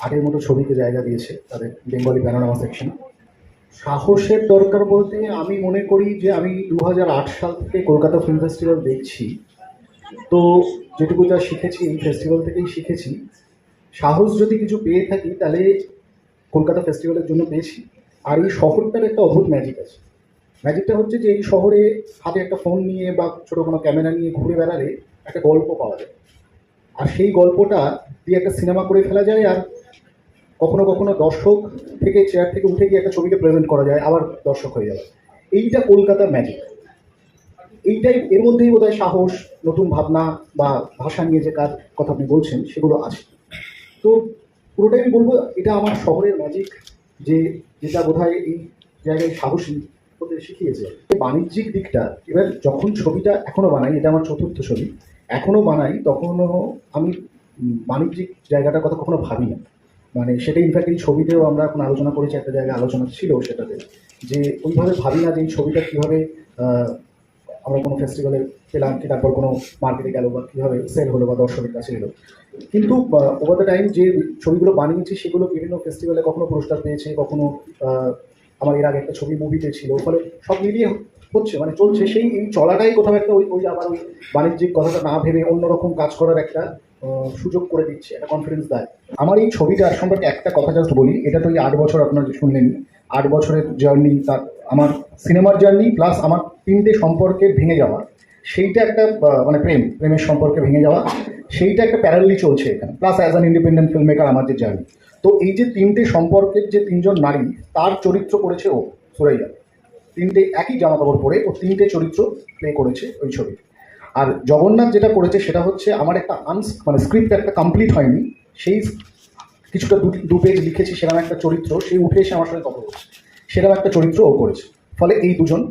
আটের মতো ছবিকে জায়গা দিয়েছে তাদের বেঙ্গলি প্যানোরামা সেকশন সাহসের দরকার বলতে আমি মনে করি যে আমি দু হাজার আট সাল থেকে কলকাতা ফিল্ম ফেস্টিভ্যাল দেখছি। তো যেটুকু যা শিখেছি, এই ফেস্টিভ্যাল থেকেই শিখেছি। সাহস যদি কিছু পেয়ে থাকি, তাহলে কলকাতা ফেস্টিভ্যালের জন্য পেয়েছি। আর এই শহরটার একটা অদ্ভুত ম্যাজিক আছে। ম্যাজিকটা হচ্ছে যে এই শহরে হাতে একটা ফোন নিয়ে বা ছোটো কোনো ক্যামেরা নিয়ে ঘুরে বেড়ালে একটা গল্প পাওয়া যায়। আর সেই গল্পটা দিয়ে একটা সিনেমা করে ফেলা যায় আর কখনো কখনো দর্শক থেকে চেয়ার থেকে উঠে গিয়ে একটা ছবিকে প্রেজেন্ট করা যায়, আবার দর্শক হয়ে যাবে। এইটা কলকাতার ম্যাজিক এইটাই, এর মধ্যেই বোধহয় সাহস, নতুন ভাবনা বা ভাষা নিয়ে যে কাজ কথা আপনি বলছেন, সেগুলো আছে। তো পুরোটাই আমি বলব, এটা আমার শহরের ম্যাজিক যে, যেটা বোধহয় এই জায়গায় সাহসী হতে শিখিয়েছে। বাণিজ্যিক দিকটা, এবার যখন ছবিটা এখনও বানাই, এটা আমার চতুর্থ ছবি এখনও বানাই, তখনও আমি বাণিজ্যিক জায়গাটার কথা কখনো ভাবি না মানে সেটা ইনফ্যাক্ট এই ছবিতেও আমরা এখন আলোচনা করেছি, একটা জায়গায় আলোচনা ছিল সেটাতে, যে ওইভাবে ভাবি না যে এই ছবিটা কীভাবে আমরা কোনো ফেস্টিভ্যালে পেলাম কি তারপর কোনো মার্কেটে গেল বা কীভাবে সেল হলো বা দর্শকের কাছে এলো। কিন্তু ওভার দ্য টাইম যে ছবিগুলো বানিয়েছি সেগুলো বিভিন্ন ফেস্টিভ্যালে কখনো পুরস্কার পেয়েছে, কখনো আমার এর আগে একটা ছবি মুভিতে ছিল, ফলে সব মিলিয়ে হচ্ছে মানে চলছে। সেই এই চলাটাই কোথাও একটা ওই ওই আবার ওই বাণিজ্যিক কথাটা না ভেবে অন্যরকম কাজ করার একটা সুযোগ করে দিচ্ছে, একটা কনফিডেন্স দেয়। আমার এই ছবিটা সম্পর্কে একটা কথা জাস্ট বলি, এটা তো এই আট বছর আপনার শুনলেন। আট বছরের জার্নি তার আমার সিনেমার জার্নি প্লাস আমার তিনটে সম্পর্কে ভেঙে যাওয়া। সেইটা একটা মানে প্রেম, প্রেমের সম্পর্কে ভেঙে যাওয়া। সেইটা একটা প্যারালি চলছে এখানে plus as an independent film maker আমার যে জার্নি তো এই যে তিনটে সম্পর্কের যে তিনজন নারী, তার চরিত্র করেছে ও, সুরাইয়া। তিনটে একই জামা কাপড় পরে ও তিনটে চরিত্র প্লে করেছে ওই ছবিতে। আর জগন্নাথ যেটা করেছে সেটা হচ্ছে আমার একটা আনস মানে স্ক্রিপ্ট একটা কমপ্লিট হয়নি। সেই কিছুটা দু পেজ লিখেছি সেরকম একটা চরিত্র সেই উঠে এসে আমার সঙ্গে কথা বলছে। সেরকম একটা চরিত্র ও করেছে। ফলে এই দুজন